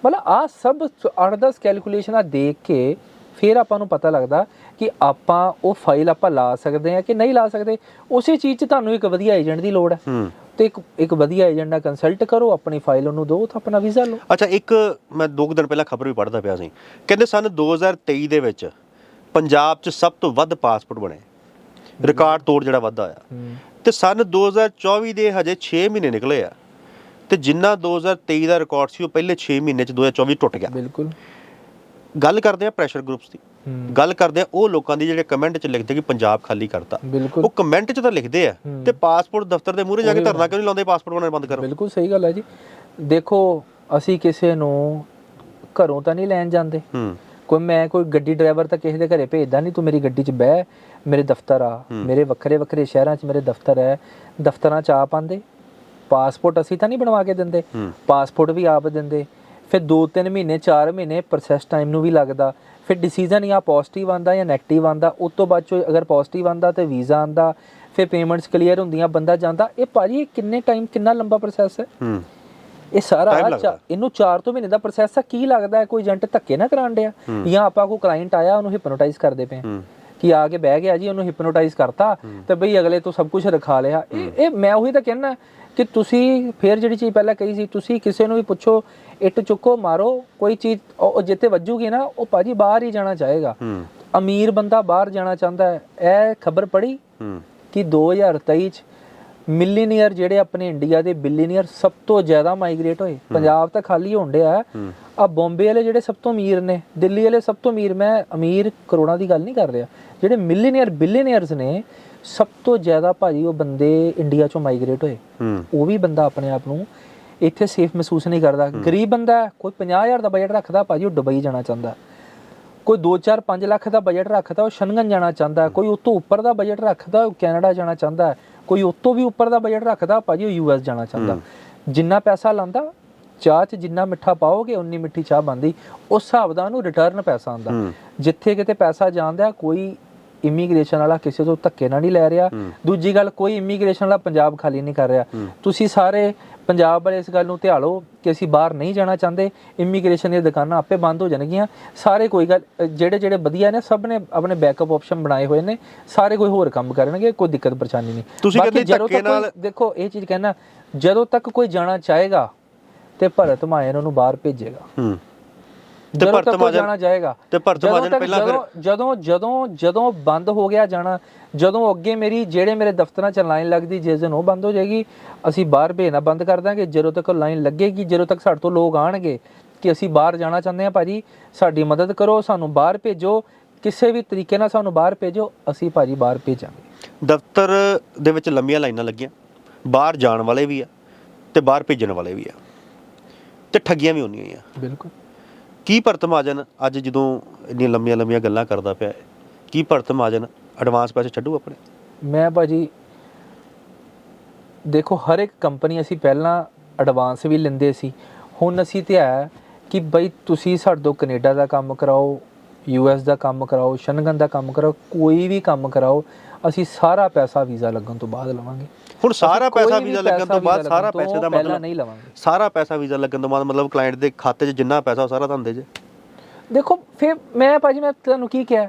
ਮਤਲਬ ਆ ਸਭ 8-10 ਕੈਲਕੂਲੇਸ਼ਨਾਂ ਦੇਖ ਕੇ ਫਿਰ ਆਪਾਂ ਨੂੰ ਪਤਾ ਲੱਗਦਾ ਕਿ ਆਪਾਂ ਉਹ ਫਾਈਲ ਆਪਾਂ ਲਾ ਸਕਦੇ ਆ ਕਿ ਨਹੀਂ ਲਾ ਸਕਦੇ। ਉਸੇ ਚੀਜ਼ 'ਚ ਤੁਹਾਨੂੰ ਇੱਕ ਵਧੀਆ ਏਜੰਟ ਦੀ ਲੋੜ ਹੈ। ਤੇ ਇੱਕ ਇੱਕ ਵਧੀਆ ਏਜੰਟ ਨਾਲ ਕੰਸਲਟ ਕਰੋ ਆਪਣੀ ਫਾਈਲ ਉਹਨੂੰ ਦਿਓ ਤਾਂ ਆਪਣਾ ਵੀਜ਼ਾ ਲਓ। ਅੱਛਾ ਇੱਕ ਮੈਂ ਦੋ ਕੁ ਦਿਨ ਪਹਿਲਾਂ ਖਬਰ ਵੀ ਪੜ੍ਹਦਾ ਪਿਆ ਸੀ। ਕਹਿੰਦੇ ਸਨ 2023 ਦੇ ਵਿੱਚ ਪੰਜਾਬ 'ਚ ਸਭ ਤੋਂ ਵੱਧ ਪਾਸਪੋਰਟ ਬਣੇ। ਰਿਕਾਰਡ ਤੋੜ ਜਿਹੜਾ ਵੱਧਾ ਆ। ਤੇ ਸਨ 2024 ਦੇ ਹਜੇ 6 ਮਹੀਨੇ ਨਿਕਲੇ ਆ। ਤੇ ਜਿੰਨਾ 2023 ਦਾ ਰਿਕਾਰਡ ਸੀ ਉਹ ਪਹਿਲੇ 6 ਮਹੀਨੇ 'ਚ 2024 ਟੁੱਟ ਗਿਆ। ਬਿਲਕੁਲ। ਗੱਲ ਕਰਦੇ ਆ ਪ੍ਰੈਸ਼ਰ ਗਰੁੱਪਸ ਦੀ। ਗੱਲ ਕਰਦੇ ਆ ਉਹ ਲੋਕਾਂ ਦੀ ਜਿਹੜੇ ਕਮੈਂਟ 'ਚ ਲਿਖਦੇ ਕਿ ਪੰਜਾਬ ਖਾਲੀ ਕਰਤਾ। ਉਹ ਕਮੈਂਟ 'ਚ ਤਾਂ ਲਿਖਦੇ ਆ। ਤੇ ਪਾਸਪੋਰਟ ਦਫ਼ਤਰ ਦੇ ਮੂਹਰੇ ਜਾ ਕੇ ਧਰਨਾ ਕਿਉਂ ਨਹੀਂ ਲਾਉਂਦੇ? ਪਾਸਪੋਰਟ ਬਣਾਉਣਾ ਬੰਦ ਕਰੋ। ਬਿਲਕੁਲ ਸਹੀ ਗੱਲ ਹੈ ਜੀ। ਦੇਖੋ ਅਸੀਂ ਕਿਸੇ ਨੂੰ ਘਰੋਂ ਤਾਂ ਨਹੀਂ ਲੈਣ ਜਾਂਦੇ। ਕੋਈ ਮੈਂ ਕੋਈ ਗੱਡੀ ਡਰਾਈਵਰ ਤਾਂ ਕਿਸੇ ਦੇ ਘਰੇ ਭੇਜਦਾ ਨਹੀਂ ਤੂੰ ਮੇਰੀ ਗੱਡੀ 'ਚ ਬਹਿ ਮੇਰੇ ਦਫ਼ਤਰ ਆ। ਮੇਰੇ ਵੱਖਰੇ ਵੱਖਰੇ ਸ਼ਹਿਰਾਂ 'ਚ ਮੇਰੇ ਦਫ਼ਤਰ ਹੈ। ਦਫ਼ਤਰਾਂ 'ਚ ਆ ਪਾਉਂਦੇ ਪਾਸਪੋਰਟ ਅਸੀਂ ਤਾਂ ਨਹੀਂ ਬਣਵਾ ਕੇ ਦਿੰਦੇ। ਪਾਸਪੋਰਟ ਵੀ ਆਪ ਦਿੰਦੇ। ਫਿਰ 2-3 ਮਹੀਨੇ 4 ਮਹੀਨੇ ਪ੍ਰੋਸੈਸ ਟਾਈਮ ਨੂੰ ਵੀ ਲੱਗਦਾ। ਫਿਰ ਡਿਸੀਜਨ ਜਾਂ ਪੋਜ਼ਿਟਿਵ ਆਂਦਾ ਜਾਂ 네ਗੇਟਿਵ ਆਂਦਾ ਉਸ ਤੋਂ ਬਾਅਦ ਚੋਂ ਅਗਰ ਪੋਜ਼ਿਟਿਵ ਆਂਦਾ ਤੇ ਵੀਜ਼ਾ ਆਂਦਾ ਫਿਰ ਪੇਮੈਂਟਸ ਕਲੀਅਰ ਹੁੰਦੀਆਂ ਬੰਦਾ ਜਾਂਦਾ। ਇਹ ਭਾਜੀ ਕਿੰਨੇ ਟਾਈਮ ਕਿੰਨਾ ਲੰਬਾ ਪ੍ਰੋਸੈਸ ਹੈ? ਹੂੰ। ਇਹ ਸਾਰਾ। ਇਹਨੂੰ 4 ਤੋਂ ਮਹੀਨੇ ਦਾ ਪ੍ਰੋਸੈਸ ਆ ਕੀ ਲੱਗਦਾ ਹੈ? ਕੋਈ ਏਜੰਟ ਧੱਕੇ ਨਾ ਕਰਾਣ ਡਿਆ। ਜਾਂ ਆਪਾਂ ਕੋਈ ਕਲਾਇੰਟ ਆਇਆ ਉਹਨੂੰ ਹਿਪਨੋਟਾਈਜ਼ ਕਰਦੇ ਪਏ ਕਿ ਆ ਕੇ ਬਹਿ ਗਿਆ ਜੀ ਉਹਨੂੰ ਹਿਪਨੋਟਾਈਜ਼ ਕਰਤਾ ਤੇ ਬਈ ਅਗਲੇ ਤੋਂ ਸਭ ਕੁਝ ਰਖਾ ਲਿਆ। ਇਹ ਇਹ ਮੈਂ ਉਹੀ ਤਾਂ ਕਹਿਣਾ ਕਿ ਤੁਸੀਂ ਫੇਰ ਜਿਹੜੀ ਚੀਜ਼ ਪਹਿਲਾਂ ਕਹੀ ਸੀ ਤੁਸੀਂ ਕਿਸੇ ਨੂੰ ਵੀ ਪੁੱਛੋ ਇੱਟ ਚੁੱਕੋ ਮਾਰੋ ਕੋਈ ਚੀਜ਼ ਉਹ ਜਿੱਤੇ ਵੱਜੂਗੀ ਨਾ ਉਹ ਭਾਜੀ ਬਾਹਰ ਹੀ ਜਾਣਾ ਚਾਹੇਗਾ। ਅਮੀਰ ਬੰਦਾ ਬਾਹਰ ਜਾਣਾ ਚਾਹੁੰਦਾ ਹੈ। ਇਹ ਖਬਰ ਪੜੀ ਕਿ 2023 ਚ ਮਿਲੀਨੀਅਰ ਜਿਹੜੇ ਆਪਣੇ ਇੰਡੀਆ ਦੇ ਬਿਲੀਨੀਅਰ ਸਭ ਤੋਂ ਜ਼ਿਆਦਾ ਮਾਈਗ੍ਰੇਟ ਹੋਏ। ਪੰਜਾਬ ਤਾਂ ਖਾਲੀ ਹੋਣ ਡਿਆ। ਆ ਬੰਬੇ ਵਾਲੇ ਜਿਹੜੇ ਸਭ ਤੋਂ ਅਮੀਰ ਨੇ ਦਿੱਲੀ ਵਾਲੇ ਸਭ ਤੋਂ ਅਮੀਰ ਮੈਂ ਅਮੀਰ ਕਰੋੜਾਂ ਦੀ ਗੱਲ ਨਹੀਂ ਕਰ ਰਿਹਾ। ਜਿਹੜੇ ਮਿਲੀਨੀਅਰ ਬਿਲੀਨੀਅਰਸ ਨੇ ਸਭ ਤੋਂ ਜ਼ਿਆਦਾ ਭਾਜੀ ਉਹ ਬੰਦੇ ਇੰਡੀਆ ਚੋਂ ਮਾਈਗ੍ਰੇਟ ਹੋਏ। ਉਹ ਵੀ ਬੰਦਾ ਆਪਣੇ ਆਪ ਨੂੰ ਇੱਥੇ ਸੇਫ ਮਹਿਸੂਸ ਨਹੀਂ ਕਰਦਾ। ਗਰੀਬ ਬੰਦਾ ਕੋਈ 50000 ਦਾ ਬਜਟ ਰੱਖਦਾ ਭਾਜੀ ਉਹ ਦੁਬਈ ਜਾਣਾ ਚਾਹੁੰਦਾ। ਕੋਈ 2-4 5 ਲੱਖ ਦਾ ਬਜਟ ਰੱਖਦਾ ਉਹ ਸ਼ਨਗਨ ਜਾਣਾ ਚਾਹੁੰਦਾ। ਕੋਈ ਉਸ ਤੋਂ ਉੱਪਰ ਦਾ ਬਜਟ ਰੱਖਦਾ ਉਹ ਕੈਨੇਡਾ ਜਾਣਾ ਚਾਹੁੰਦਾ। ਕੋਈ ਉਸ ਤੋਂ ਵੀ ਉੱਪਰ ਦਾ ਬਜਟ ਰੱਖਦਾ ਭਾਜੀ ਉਹ ਯੂਐਸ ਜਾਣਾ ਚਾਹੁੰਦਾ। ਜਿੰਨਾ ਪੈਸਾ ਲਾਂਦਾ ਚਾਹ 'ਚ ਜਿੰਨਾ ਮਿੱਠਾ ਪਾਓਗੇ ਉਨੀ ਮਿੱਠੀ ਚਾਹ ਬਣਦੀ। ਉਸ ਹਿਸਾਬ ਦਾ ਉਹਨੂੰ ਰਿਟਰਨ ਪੈਸਾ ਆਉਂਦਾ। ਜਿੱਥੇ ਕਿਤੇ ਪੈਸਾ ਜਾਂਦਾ ਕੋਈ ਇਮੀਗ੍ਰੇਸ਼ਨ ਵਾਲਾ ਕਿਸੇ ਤੋਂ ਧੱਕੇ ਨਾਲ ਨਹੀਂ ਲੈ ਰਿਹਾ। ਦੂਜੀ ਗੱਲ ਕੋਈ ਇਮੀਗ੍ਰੇਸ਼ਨ ਵਾਲਾ ਪੰਜਾਬ ਖਾਲੀ ਨਹੀਂ ਕਰ ਰਿਹਾ। ਤੁਸੀਂ ਸਾਰੇ ਪੰਜਾਬ ਵਾਲੇ ਇਸ ਗੱਲ ਨੂੰ ਧਿਆਲੋ ਕਿ ਅਸੀਂ ਬਾਹਰ ਨਹੀਂ ਜਾਣਾ ਚਾਹੁੰਦੇ। ਇਮੀਗ੍ਰੇਸ਼ਨ ਦੀਆਂ ਦੁਕਾਨਾਂ ਆਪੇ ਬੰਦ ਹੋ ਜਾਣਗੀਆਂ। ਸਾਰੇ ਕੋਈ ਗੱਲ ਜਿਹੜੇ ਜਿਹੜੇ ਵਧੀਆ ਨੇ ਸਭ ਨੇ ਆਪਣੇ ਬੈਕਅਪ ਆਪਸ਼ਨ ਬਣਾਏ ਹੋਏ ਨੇ। ਸਾਰੇ ਕੋਈ ਹੋਰ ਕੰਮ ਕਰਨਗੇ ਕੋਈ ਦਿੱਕਤ ਪਰੇਸ਼ਾਨੀ ਨਹੀਂ। ਤੁਸੀਂ ਕਹਿੰਦੇ ਧੱਕੇ ਨਾਲ- ਦੇਖੋ ਇਹ ਚੀਜ਼ ਕਹਿਣਾ ਜਦੋਂ ਤੱਕ ਕੋਈ ਜਾਣਾ ਚਾਹੇਗਾ ਤੇ ਭਰਤ ਮਾਇਨ ਉਹਨੂੰ ਬਾਹਰ ਭੇਜੇਗਾ। ਹੂੰ। ਤੇ ਭਰਤ ਮਹਾਜਨ- ਜਾਣਾ ਚਾਹੇਗਾ ਤੇ ਭਰਤ ਮਹਾਜਨ ਪਹਿਲਾਂ ਫਿਰ- ਜਦੋਂ ਜਦੋਂ ਜਦੋਂ ਬੰਦ ਹੋ ਗਿਆ ਜਾਣਾ ਜਦੋਂ ਅੱਗੇ ਮੇਰੀ ਜਿਹੜੇ ਮੇਰੇ ਦਫ਼ਤਰਾਂ 'ਚ ਲਾਈਨ ਲੱਗਦੀ ਜਿਸ ਦਿਨ ਉਹ ਬੰਦ ਹੋ ਜਾਏਗੀ ਅਸੀਂ ਬਾਹਰ ਭੇਜਣਾ ਬੰਦ ਕਰ ਦਾਂਗੇ। ਜਦੋਂ ਤੱਕ ਲਾਈਨ ਲੱਗੇਗੀ ਜਦੋਂ ਤੱਕ ਸਾਡੇ ਤੋਂ ਲੋਕ ਆਣਗੇ ਕਿ ਅਸੀਂ ਬਾਹਰ ਜਾਣਾ ਚਾਹੁੰਦੇ ਹਾਂ ਭਾਜੀ ਸਾਡੀ ਮਦਦ ਕਰੋ ਸਾਨੂੰ ਬਾਹਰ ਭੇਜੋ ਕਿਸੇ ਵੀ ਤਰੀਕੇ ਨਾਲ ਸਾਨੂੰ ਬਾਹਰ ਭੇਜੋ ਅਸੀਂ ਭਾਜੀ ਬਾਹਰ ਭੇਜਾਂਗੇ। ਦਫ਼ਤਰ ਦੇ ਵਿੱਚ ਲੰਮੀਆਂ ਲਾਈਨਾਂ ਲੱਗੀਆਂ। ਬਾਹਰ ਜਾਣ ਵਾਲੇ ਵੀ ਆ ਤੇ ਬਾਹਰ ਭੇਜਣ ਵਾਲੇ ਵੀ ਆ। ਤੇ ਠੱਗੀਆਂ ਵੀ ਹੁੰਦੀਆਂ ਆ। ਬਿਲਕੁਲ। ਕੀ ਭਰਤ ਮਹਾਜਨ ਅੱਜ ਜਦੋਂ ਇੰਨੀਆਂ ਲੰਮੀਆਂ ਲੰਮੀਆਂ ਗੱਲਾਂ ਕਰਦਾ ਪਿਆ ਹੈ, ਕੀ ਭਰਤ ਮਹਾਜਨ ਐਡਵਾਂਸ ਪੈਸੇ ਛੱਡੂ ਆਪਣੇ? ਮੈਂ ਭਾਜੀ ਦੇਖੋ ਹਰ ਇੱਕ ਕੰਪਨੀ ਅਸੀਂ ਪਹਿਲਾਂ ਐਡਵਾਂਸ ਵੀ ਲੈਂਦੇ ਸੀ। ਹੁਣ ਅਸੀਂ ਤੇ ਹੈ ਕਿ ਬਈ ਤੁਸੀਂ ਸਾਡੇ ਤੋਂ ਕੈਨੇਡਾ ਦਾ ਕੰਮ ਕਰਾਓ ਯੂਐਸ ਦਾ ਕੰਮ ਕਰਾਓ ਸ਼ਨਗਨ ਦਾ ਕੰਮ ਕਰਾਓ ਕੋਈ ਵੀ ਕੰਮ ਕਰਾਓ ਅਸੀਂ ਸਾਰਾ ਪੈਸਾ ਵੀਜ਼ਾ ਲੱਗਣ ਤੋਂ ਬਾਅਦ ਲਵਾਂਗੇ। ਹੁਣ ਸਾਰਾ ਪੈਸਾ ਵੀਜ਼ਾ ਲੱਗਣ ਤੋਂ ਬਾਅਦ ਸਾਰਾ ਪੈਸੇ ਦਾ ਮਤਲਬ ਨਹੀਂ ਲਵਾਂਗੇ। ਸਾਰਾ ਪੈਸਾ ਵੀਜ਼ਾ ਲੱਗਣ ਤੋਂ ਬਾਅਦ ਮਤਲਬ ਕਲਾਇੰਟ ਦੇ ਖਾਤੇ 'ਚ ਜਿੰਨਾ ਪੈਸਾ ਉਹ ਸਾਰਾ ਤੁਹਾਨੂੰ ਦੇ ਜੇ ਦੇਖੋ ਫਿਰ ਮੈਂ ਭਾਜੀ ਮੈਂ ਤੁਹਾਨੂੰ ਕੀ ਕਿਹਾ?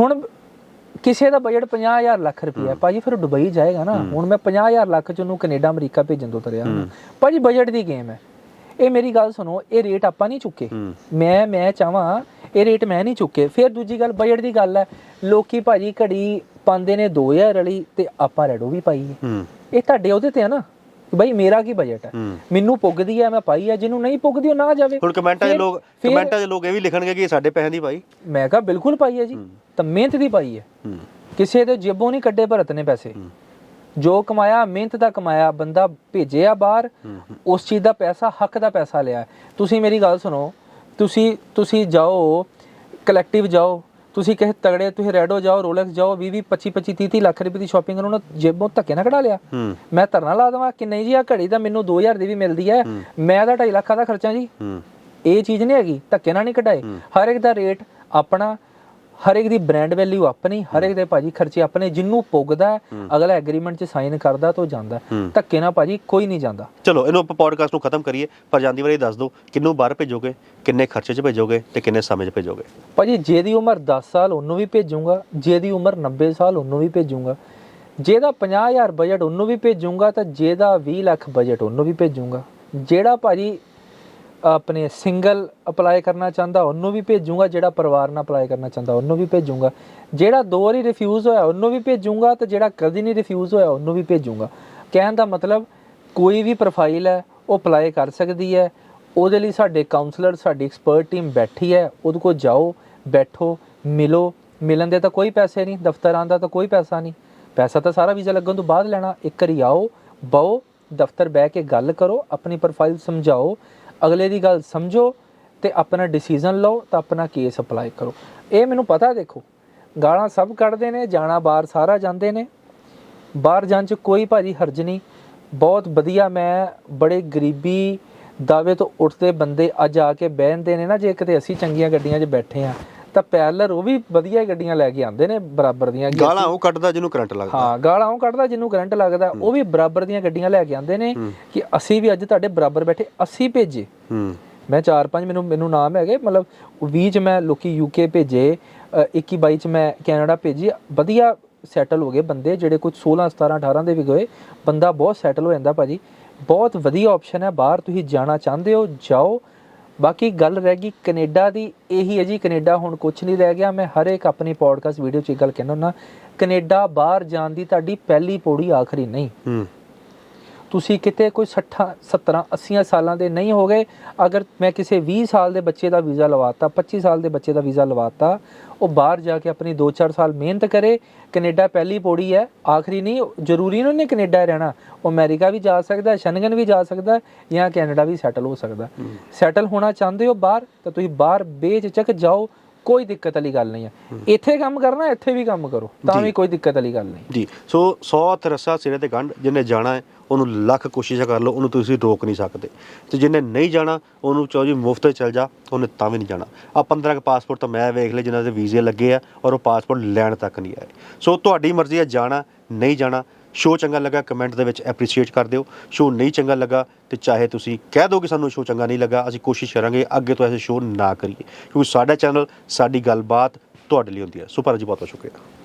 ਹੁਣ ਕਿਸੇ ਦਾ ਬਜਟ 50000 ਲੱਖ ਰੁਪਇਆ ਭਾਜੀ ਫਿਰ ਦੁਬਈ ਜਾਏਗਾ ਨਾ। ਹੁਣ ਮੈਂ 50000 ਲੱਖ ਚ ਉਹਨੂੰ ਕੈਨੇਡਾ ਅਮਰੀਕਾ ਭੇਜਣ ਤੋਂ ਤਰਿਆ। ਭਾਜੀ ਬਜਟ ਦੀ ਗੇਮ ਹੈ। ਇਹ ਮੇਰੀ ਗੱਲ ਸੁਣੋ ਇਹ ਰੇਟ ਆਪਾਂ ਨਹੀਂ ਚੁੱਕੇ। ਮੈਂ ਮੈਂ ਚਾਹਾਂ ਇਹ ਰੇਟ ਮੈਂ ਨਹੀਂ ਚੁੱਕੇ। ਫਿਰ ਦੂਜੀ ਗੱਲ ਬਜਟ ਦੀ ਗੱਲ ਹੈ। ਲੋਕੀ ਭਾਜੀ ਘੜੀ ਪਾਉਂਦੇ ਨੇ 2000 ਵਾਲੀ ਤੇ ਆਪਾਂ ਰੈਡੋ ਵੀ ਪਾਈ ਹੈ। ਇਹ ਤੁਹਾਡੇ ਉਹਦੇ ਤੇ ਆ ਨਾ? ਕਿ ਭਾਈ ਮੇਰਾ ਕੀ ਬਜਟ ਹੈ? ਮੈਨੂੰ ਪੁੱਗਦੀ ਹੈ ਮੈਂ ਪਾਈ ਹੈ ਜਿਹਨੂੰ ਨਹੀਂ ਪੁੱਗਦੀ ਉਹ ਨਾ ਜਾਵੇ। ਹੁਣ ਕਮੈਂਟਾਂ 'ਚ ਲੋਕ ਕਮੈਂਟਾਂ 'ਚ ਲੋਕ ਇਹ ਵੀ ਲਿਖਣਗੇ ਕਿ ਸਾਡੇ ਪੈਸਿਆਂ ਦੀ ਭਾਈ ਮੈਂ ਕਿਹਾ ਬਿਲਕੁਲ ਪਾਈ ਹੈ ਜੀ। ਤਾਂ ਮਿਹਨਤ ਦੀ ਪਾਈ ਹੈ। ਕਿਸੇ ਦੇ ਜੇਬੋਂ ਨਹੀਂ ਕੱਢੇ ਭਰਤ ਨੇ ਪੈਸੇ। ਜੋ ਕਮਾਇਆ ਮਿਹਨਤ ਦਾ ਕਮਾਇਆ ਬੰਦਾ ਭੇਜਿਆ ਬਾਹਰ ਉਸ ਚੀਜ਼ ਦਾ ਪੈਸਾ ਹੱਕ ਦਾ ਪੈਸਾ ਲਿਆ। ਤੁਸੀਂ ਮੇਰੀ ਗੱਲ ਸੁਣੋ। ਤੁਸੀਂ ਤੁਸੀਂ ਜਾਓ ਕਲੈਕਟਿਵ ਜਾਓ। ਤੁਸੀਂ ਕਿਸੇ ਤਗੜੇ ਤੁਸੀਂ ਰੈਡੋ ਜਾਓ ਰੋਲੈਕਸ ਜਾਓ 20 20 25 25 30 30 ਲੱਖ ਰੁਪਏ ਦੀ ਸ਼ਾਪਿੰਗ ਕਰੋ ਨਾ ਜੇਬੋਂ ਧੱਕੇ ਨਾ ਕਢਾ ਲਿਆ। ਮੈਂ ਧਰਨਾ ਲਾ ਦੇਵਾਂ ਕਿ ਨਹੀਂ ਜੀ ਆ ਘੜੀ ਤਾਂ ਮੈਨੂੰ 2000 ਦੀ ਵੀ ਮਿਲਦੀ ਹੈ। ਮੈਂ ਤਾਂ 2.5 ਲੱਖਾਂ ਦਾ ਖਰਚਾ ਜੀ। ਇਹ ਚੀਜ਼ ਨਹੀਂ ਹੈਗੀ ਧੱਕੇ ਨਾਲ ਨਹੀਂ ਕਢਾਏ। ਹਰ ਇੱਕ ਦਾ ਰੇਟ ਆਪਣਾ ਹਰ ਇੱਕ ਦੀ ਬ੍ਰਾਂਡ ਵੈਲਿਊ ਆਪਣੀ ਹਰ ਇੱਕ ਦੇ ਭਾਜੀ ਖਰਚੇ ਆਪਣੇ ਜਿੰਨੂੰ ਪੁੱਗਦਾ ਅਗਲਾ ਐਗਰੀਮੈਂਟ 'ਚ ਸਾਈਨ ਕਰਦਾ ਤਾਂ ਜਾਂਦਾ। ਧੱਕੇ ਨਾਲ ਭਾਜੀ ਕੋਈ ਨਹੀਂ ਜਾਂਦਾ। ਚਲੋ ਇਹਨੂੰ ਆਪਾਂ ਪੋਡਕਾਸਟ ਨੂੰ ਖਤਮ ਕਰੀਏ ਪਰ ਜਾਂਦੀ ਵਾਰੀ ਦੱਸ ਦਿਓ ਕਿੰਨੂੰ ਬਾਹਰ ਭੇਜੋਗੇ ਕਿੰਨੇ ਖਰਚੇ 'ਚ ਭੇਜੋਗੇ ਤੇ ਕਿੰਨੇ ਸਮੇਂ 'ਚ ਭੇਜੋਗੇ? ਭਾਜੀ ਜਿਹਦੀ ਉਮਰ 10 ਸਾਲ ਉਹਨੂੰ ਵੀ ਭੇਜੂੰਗਾ ਜਿਹਦੀ ਉਮਰ 90 ਸਾਲ ਉਹਨੂੰ ਵੀ ਭੇਜੂੰਗਾ। ਜਿਹਦਾ 50000 ਬਜਟ ਉਹਨੂੰ ਵੀ ਭੇਜੂੰਗਾ ਤਾਂ ਜਿਹਦਾ 20 ਲੱਖ ਬਜਟ ਉਹਨੂੰ ਵੀ ਭੇਜੂੰਗਾ। ਜਿਹੜਾ ਭਾਜੀ ਆਪਣੇ ਸਿੰਗਲ ਅਪਲਾਈ ਕਰਨਾ ਚਾਹੁੰਦਾ, ਉਹਨੂੰ ਵੀ ਭੇਜੂੰਗਾ, ਜਿਹੜਾ ਪਰਿਵਾਰ ਨਾਲ ਅਪਲਾਈ ਕਰਨਾ ਚਾਹੁੰਦਾ, ਉਹਨੂੰ ਵੀ ਭੇਜੂਗਾ। ਜਿਹੜਾ ਦੋ ਵਾਰੀ ਰਿਫਿਊਜ਼ ਹੋਇਆ, ਉਹਨੂੰ ਵੀ ਭੇਜੂੰਗਾ ਤੇ ਜਿਹੜਾ ਕਦੀ ਨਹੀਂ ਰਿਫਿਊਜ਼ ਹੋਇਆ, ਉਹਨੂੰ ਵੀ ਭੇਜੂੰਗਾ। ਕਹਿਣ ਦਾ ਮਤਲਬ, ਕੋਈ ਵੀ ਪ੍ਰੋਫਾਈਲ ਹੈ, ਉਹ ਅਪਲਾਈ ਕਰ ਸਕਦੀ ਹੈ। ਉਹਦੇ ਲਈ ਸਾਡੇ ਕਾਉਂਸਲਰ ਸਾਡੀ ਐਕਸਪਰਟ ਟੀਮ ਬੈਠੀ ਹੈ। ਉਹਦੇ ਕੋਲ ਜਾਓ, ਬੈਠੋ, ਮਿਲੋ। ਮਿਲਣ ਦੇ ਤਾਂ ਕੋਈ ਪੈਸੇ ਨਹੀਂ, ਦਫ਼ਤਰਾਂ ਦਾ ਤਾਂ ਕੋਈ ਪੈਸਾ ਨਹੀਂ। ਪੈਸਾ ਤਾਂ ਸਾਰਾ ਵੀਜ਼ਾ ਲੱਗਣ ਤੋਂ ਬਾਅਦ ਲੈਣਾ। ਇੱਕ ਵਾਰੀ ਆਓ, ਬਹੋ, ਦਫ਼ਤਰ ਬਹਿ ਕੇ ਗੱਲ ਕਰੋ, ਆਪਣੀ ਪ੍ਰੋਫਾਈਲ ਸਮਝਾਓ। ਅਗਲੇ ਦੀ ਗੱਲ ਸਮਝੋ ਤੇ ਆਪਣਾ ਡਿਸੀਜਨ ਲਓ ਤਾਂ ਆਪਣਾ ਕੇਸ ਅਪਲਾਈ ਕਰੋ। ਇਹ ਮੈਨੂੰ ਪਤਾ ਦੇਖੋ, ਗਾਲਾਂ ਸਭ ਕੱਢਦੇ ਨੇ, ਜਾਣਾ ਬਾਹਰ ਸਾਰਾ ਜਾਂਦੇ ਨੇ। ਬਾਹਰ ਜਾਣ ਚ ਕੋਈ ਭਾਜੀ ਹਰਜ ਨਹੀਂ। ਬਹੁਤ ਵਧੀਆ ਮੈਂ ਬੜੇ ਗਰੀਬੀ ਦਾਅਵੇ ਤੋਂ ਉੱਠਦੇ ਬੰਦੇ ਅੱਜ ਆ ਕੇ ਬਹਿੰਦੇ ਨੇ ਨਾ, ਜੇ ਕਿਤੇ ਅਸੀਂ ਚੰਗੀਆਂ ਗੱਡੀਆਂ 'ਚ ਬੈਠੇ ਆ ਤਾਂ ਪੈਰਲਰ ਉਹ ਵੀ ਵਧੀਆ ਗੱਡੀਆਂ ਲੈ ਕੇ ਆਉਂਦੇ ਨੇ ਬਰਾਬਰ ਦੀਆਂ ਗਾਲਾਂ ਉਹ ਕੱਢਦਾ ਜਿਹਨੂੰ ਕਰੰਟ ਲੱਗਦਾ। ਹਾਂ ਗਾਲਾਂ ਉਹ ਕੱਢਦਾ ਜਿਹਨੂੰ ਕਰੰਟ ਲੱਗਦਾ ਉਹ ਵੀ ਬਰਾਬਰ ਦੀਆਂ ਗੱਡੀਆਂ ਲੈ ਕੇ ਆਉਂਦੇ ਨੇ ਕਿ ਅਸੀਂ ਵੀ ਅੱਜ ਤੁਹਾਡੇ ਬਰਾਬਰ ਬੈਠੇ ਅਸੀਂ ਭੇਜੇ। ਮੈਂ 4-5 ਮੈਨੂੰ ਮੈਨੂੰ ਨਾਮ ਹੈਗੇ ਮਤਲਬ 20 ਚ ਮੈਂ ਲੋਕੀ ਯੂਕੇ ਭੇਜੇ ਅ, 21 22 ਚ ਮੈਂ ਕੈਨੇਡਾ ਭੇਜੀ ਵਧੀਆ ਸੈਟਲ ਹੋ ਗਏ ਬੰਦੇ ਜਿਹੜੇ ਕੁਝ 16 17 18 ਦੇ ਵੀ ਗਏ ਬੰਦਾ ਬਹੁਤ ਸੈਟਲ ਹੋ ਜਾਂਦਾ ਭਾਜੀ। ਬਹੁਤ ਵਧੀਆ ਆਪਸ਼ਨ ਹੈ ਬਾਹਰ ਤੁਸੀਂ ਜਾਣਾ ਚਾਹੁੰਦੇ ਹੋ ਜਾਓ ਬਾਕੀ ਗੱਲ ਰਹਿ ਗਈ ਕੈਨੇਡਾ ਦੀ, ਇਹੀ ਹੈ ਜੀ, ਕੈਨੇਡਾ ਹੁਣ ਕੁਝ ਨਹੀਂ ਰਹਿ ਗਿਆ। ਮੈਂ ਹਰ ਇੱਕ ਆਪਣੀ ਪੋਡਕਾਸਟ ਵੀਡੀਓ 'ਚ ਇਹ ਗੱਲ ਕਹਿੰਦਾ ਹੁੰਦਾ, ਕੈਨੇਡਾ ਬਾਹਰ ਜਾਣ ਦੀ ਤੁਹਾਡੀ ਪਹਿਲੀ ਪੌੜੀ ਆਖਰੀ ਨਹੀਂ। ਤੁਸੀਂ ਕਿਤੇ ਕੋਈ 60 70 80 ਸਾਲਾਂ ਦੇ ਨਹੀਂ ਹੋ ਗਏ ਅਗਰ ਮੈਂ ਕਿਸੇ 20 ਸਾਲ ਦੇ ਬੱਚੇ ਦਾ ਵੀਜ਼ਾ ਲਵਾਤਾ 25 ਸਾਲ ਦੇ ਬੱਚੇ ਦਾ ਵੀਜ਼ਾ ਲਵਾਤਾ ਉਹ ਬਾਹਰ ਜਾ ਕੇ ਆਪਣੀ 2-4 ਸਾਲ ਮਿਹਨਤ ਕਰੇ ਕੈਨੇਡਾ ਪਹਿਲੀ ਪੌੜੀ ਹੈ ਆਖਰੀ ਨਹੀਂ ਜ਼ਰੂਰੀ ਨਹੀਂ ਉਹਨੇ ਕੈਨੇਡਾ ਰਹਿਣਾ ਉਹ ਅਮਰੀਕਾ ਵੀ ਜਾ ਸਕਦਾ ਸ਼ਨਗਨ ਵੀ ਜਾ ਸਕਦਾ ਜਾਂ ਕੈਨੇਡਾ ਵੀ ਸੈਟਲ ਹੋ ਸਕਦਾ। ਸੈਟਲ ਹੋਣਾ ਚਾਹੁੰਦੇ ਹੋ ਬਾਹਰ ਤਾਂ ਤੁਸੀਂ ਬਾਹਰ ਬੇਝਿਜਕ ਜਾਓ ਕੋਈ ਦਿੱਕਤ ਵਾਲੀ ਗੱਲ ਨਹੀਂ ਹੈ। ਇੱਥੇ ਕੰਮ ਕਰਨਾ ਇੱਥੇ ਵੀ ਕੰਮ ਕਰੋ ਤਾਂ ਵੀ ਕੋਈ ਦਿੱਕਤ ਵਾਲੀ ਗੱਲ ਨਹੀਂ। ਜੀ। ਸੋ 100 ਤਰਸਾ ਸਿਰੇ ਤੇ ਗੰਢ ਜਿਹਨੇ ਜਾਣਾ ਹੈ ਉਹਨੂੰ ਲੱਖ ਕੋਸ਼ਿਸ਼ਾਂ ਕਰ ਲਓ, ਉਹਨੂੰ ਤੁਸੀਂ ਰੋਕ ਨਹੀਂ ਸਕਦੇ। ਤੇ ਜਿਹਨੇ ਨਹੀਂ ਜਾਣਾ, ਉਹਨੂੰ ਚਾਹੋ ਜੀ, ਮੁਫਤ ਚੱਲ ਜਾ, ਉਹਨੇ ਤਾਂ ਵੀ ਨਹੀਂ ਜਾਣਾ। ਆ 15 ਕ ਪਾਸਪੋਰਟ ਤਾਂ ਮੈਂ ਵੇਖ ਲਏ, ਜਿਨ੍ਹਾਂ ਦੇ ਵੀਜ਼ੇ ਲੱਗੇ ਆ, ਔਰ ਉਹ ਪਾਸਪੋਰਟ ਲੈਣ ਤੱਕ ਨਹੀਂ ਆਏ। ਸੋ ਤੁਹਾਡੀ ਮਰਜ਼ੀ ਹੈ ਜਾਣਾ, ਨਹੀਂ ਜਾਣਾ। ਸ਼ੋ ਚੰਗਾ ਲੱਗਾ ਕਮੈਂਟ ਦੇ ਵਿੱਚ ਐਪਰੀਸ਼ੀਏਟ ਕਰ ਦਿਓ। ਸ਼ੋ ਨਹੀਂ ਚੰਗਾ ਲੱਗਾ, ਤੇ ਚਾਹੇ ਤੁਸੀਂ ਕਹਿ ਦਿਓ ਕਿ ਸਾਨੂੰ ਸ਼ੋ ਚੰਗਾ ਨਹੀਂ ਲੱਗਾ, ਅਸੀਂ ਕੋਸ਼ਿਸ਼ ਕਰਾਂਗੇ ਅੱਗੇ ਤੋਂ ਐਸੇ ਸ਼ੋ ਨਾ ਕਰੀਏ। ਕਿਉਂਕਿ ਸਾਡਾ ਚੈਨਲ ਸਾਡੀ ਗੱਲਬਾਤ ਤੁਹਾਡੇ ਲਈ ਹੁੰਦੀ ਹੈ ਸੋ ਭਾਰਤ ਜੀ, ਬਹੁਤ ਬਹੁਤ ਸ਼ੁਕਰੀਆ।